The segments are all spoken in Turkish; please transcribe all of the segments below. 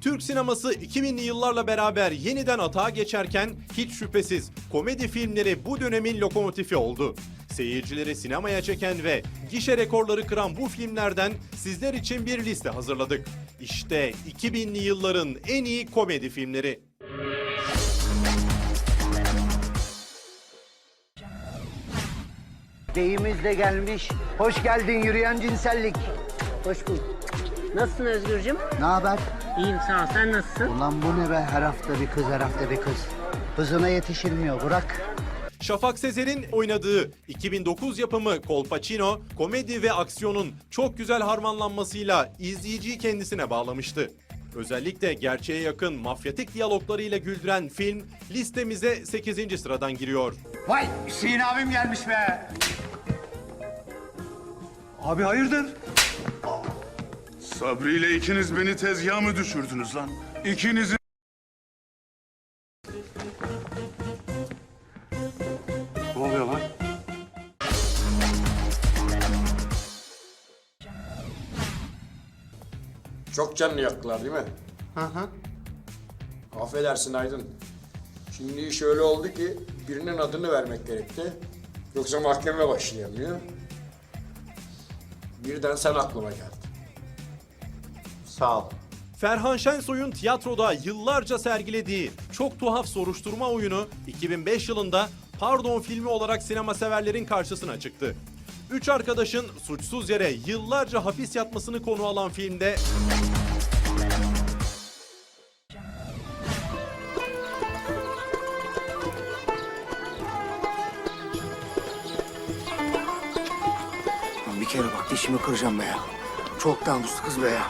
Türk sineması 2000'li yıllarla beraber yeniden atağa geçerken hiç şüphesiz komedi filmleri bu dönemin lokomotifi oldu. Seyircileri sinemaya çeken ve gişe rekorları kıran bu filmlerden sizler için bir liste hazırladık. İşte 2000'li yılların en iyi komedi filmleri. Deyimiz de gelmiş. Hoş geldin yürüyen cinsellik. Hoş bulduk. Nasılsın Özgürcüm? Ne haber? İyiyim sağ ol. Sen nasılsın? Ulan bu ne be her hafta bir kız her hafta bir kız. Hızına yetişilmiyor bırak. Şafak Sezer'in oynadığı 2009 yapımı Kolpaçino, komedi ve aksiyonun çok güzel harmanlanmasıyla izleyiciyi kendisine bağlamıştı. Özellikle gerçeğe yakın mafyatik diyaloglarıyla güldüren film listemize 8. sıradan giriyor. Vay Hüseyin abim gelmiş be. Abi hayırdır? Sabri ile ikiniz beni tezgaha mı düşürdünüz lan? İkinizi... Ne oluyor lan? Çok canını yaktılar değil mi? Hı hı. Affedersin Aydın. Şimdi iş öyle oldu ki birinin adını vermek gerekti. Yoksa mahkeme başlayamıyor. Birden sen aklıma geldin. Sağ ol. Ferhan Şensoy'un tiyatroda yıllarca sergilediği çok tuhaf soruşturma oyunu 2005 yılında Pardon filmi olarak sinema severlerin karşısına çıktı. Üç arkadaşın suçsuz yere yıllarca hapis yatmasını konu alan filmde Bir kere bak dişimi kıracağım be ya. Çok namuslu kız be ya.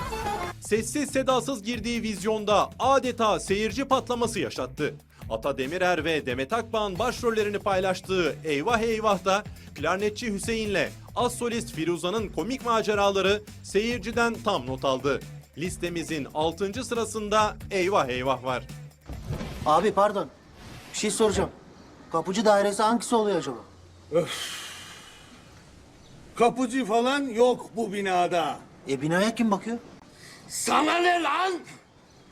Sessiz sedasız girdiği vizyonda adeta seyirci patlaması yaşattı. Ata Demirer ve Demet Akbağ'ın başrollerini paylaştığı Eyvah Eyvah'da klarnetçi Hüseyin'le az solist Firuza'nın komik maceraları seyirciden tam not aldı. Listemizin 6. sırasında Eyvah Eyvah var. Abi pardon. Bir şey soracağım. Kapıcı dairesi hangisi oluyor acaba? Kapıcı falan yok bu binada. E binaya kim bakıyor? Sana ne lan?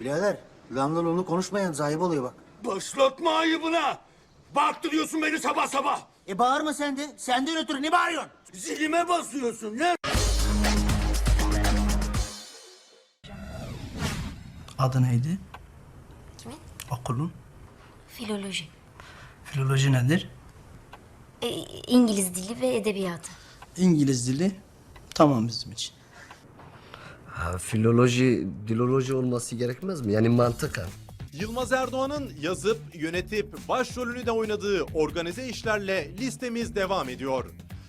Birader landan onu konuşmayan zahip oluyor bak. Başlatma ayıbına. Baktırıyorsun beni sabah sabah. E bağırma sen de. Senden ötürü ne bağırıyorsun? Zilime basıyorsun ne? Adı neydi? Kimin? Okulun. Filoloji. Filoloji nedir? E, İngiliz dili ve edebiyatı. İngiliz dili. Tamam bizim için. Ha, filoloji, diloloji olması gerekmez mi? Yani mantıken. Yılmaz Erdoğan'ın yazıp, yönetip, başrolünü de oynadığı organize işlerle listemiz devam ediyor.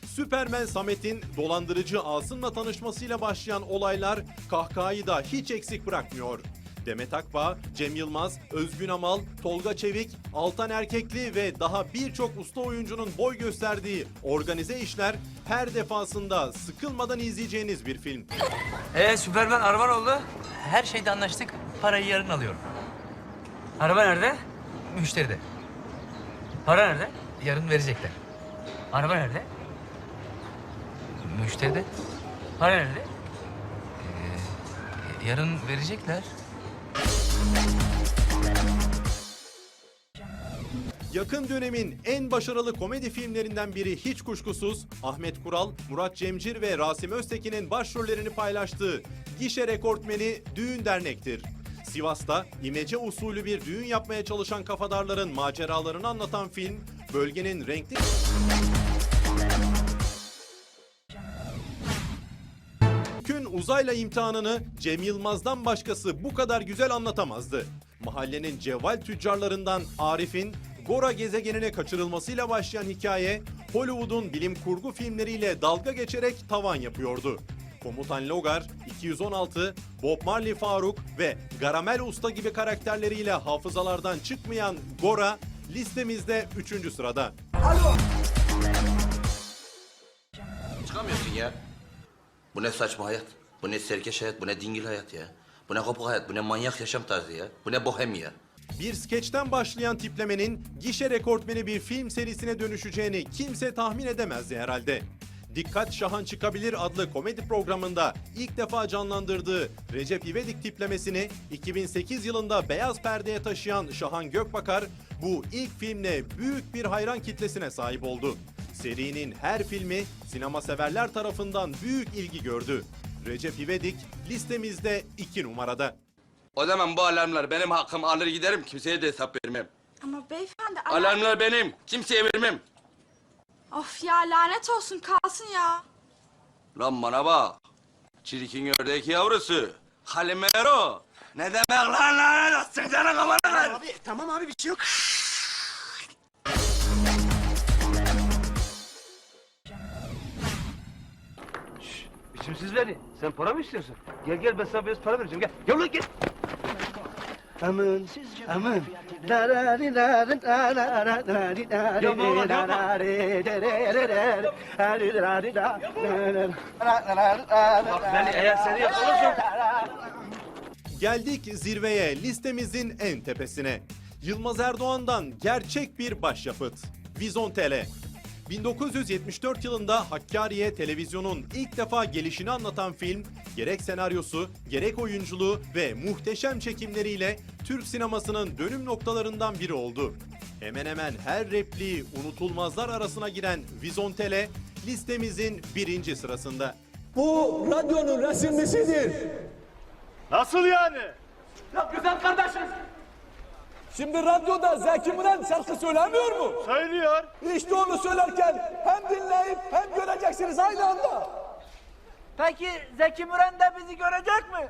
Süpermen Samet'in dolandırıcı Asım'la tanışmasıyla başlayan olaylar kahkahayı da hiç eksik bırakmıyor. Demet Akbağ, Cem Yılmaz, Özgün Amal, Tolga Çevik, Altan Erkekli ve daha birçok usta oyuncunun boy gösterdiği organize işler her defasında sıkılmadan izleyeceğiniz bir film. Ee Süpermen araban oldu. Her şeyde anlaştık. Parayı yarın alıyorum. Araba nerede? Müşteride. Para nerede? Yarın verecekler. Araba nerede? Müşteride. Para nerede? Ee, yarın verecekler. Yakın dönemin en başarılı komedi filmlerinden biri hiç kuşkusuz Ahmet Kural, Murat Cemcir ve Rasim Öztekin'in başrollerini paylaştığı gişe rekortmeni Düğün Dernek'tir. Sivas'ta imece usulü bir düğün yapmaya çalışan kafadarların maceralarını anlatan film, bölgenin renkli Kün uzayla imtihanını Cem Yılmaz'dan başkası bu kadar güzel anlatamazdı. Mahallenin cevval tüccarlarından Arif'in Gora gezegenine kaçırılmasıyla başlayan hikaye Hollywood'un bilim kurgu filmleriyle dalga geçerek tavan yapıyordu. Komutan Logar, 216, Bob Marley Faruk ve Garamel Usta gibi karakterleriyle hafızalardan çıkmayan Gora listemizde 3. sırada. Çıkamıyorsun ya. Bu ne saçma hayat? Bu ne serkeş hayat? Bu ne dingil hayat ya? Bu ne kopuk hayat? Bu ne manyak yaşam tarzı ya? Bu ne bohem ya? Bir skeçten başlayan tiplemenin gişe rekortmeni bir film serisine dönüşeceğini kimse tahmin edemezdi herhalde. Dikkat Şahan Çıkabilir adlı komedi programında ilk defa canlandırdığı Recep İvedik tiplemesini 2008 yılında beyaz perdeye taşıyan Şahan Gökbakar bu ilk filmle büyük bir hayran kitlesine sahip oldu. Serinin her filmi sinema severler tarafından büyük ilgi gördü. Recep İvedik listemizde 2 numarada. O zaman bu alarmlar benim hakkım alır giderim kimseye de hesap vermem. Ama beyefendi Alarmlar benim kimseye vermem. Of ya lanet olsun kalsın ya. Lan bana bak. Çirkin ördek yavrusu. Halimero. Ne demek lan lanet olsun sana kafana kır. Abi tamam abi bir şey yok. Biçimsizleri. Sen para mı istiyorsun? Gel gel ben sana biraz para vereceğim gel. Gel lan gel. Aman, aman. Da da di da da da da da da di da di Yapma ulan, da yapma. da di da da da da da di da di da da da da da da Bak beni eğer seni yakalarsam Geldik zirveye listemizin en tepesine. Yılmaz Erdoğan'dan gerçek bir başyapıt. Vizontele. 1974 yılında Hakkari'ye televizyonun ilk defa gelişini anlatan film, gerek senaryosu, gerek oyunculuğu ve muhteşem çekimleriyle Türk sinemasının dönüm noktalarından biri oldu. Hemen hemen her repliği unutulmazlar arasına giren Vizontele listemizin birinci sırasında. Bu radyonun resimlisidir. Nasıl yani? Ya güzel kardeşim. Şimdi radyoda Zeki Müren şarkı söylemiyor mu? Söylüyor. İşte onu söylerken hem dinleyip hem göreceksiniz aynı anda. Peki Zeki Müren de bizi görecek mi?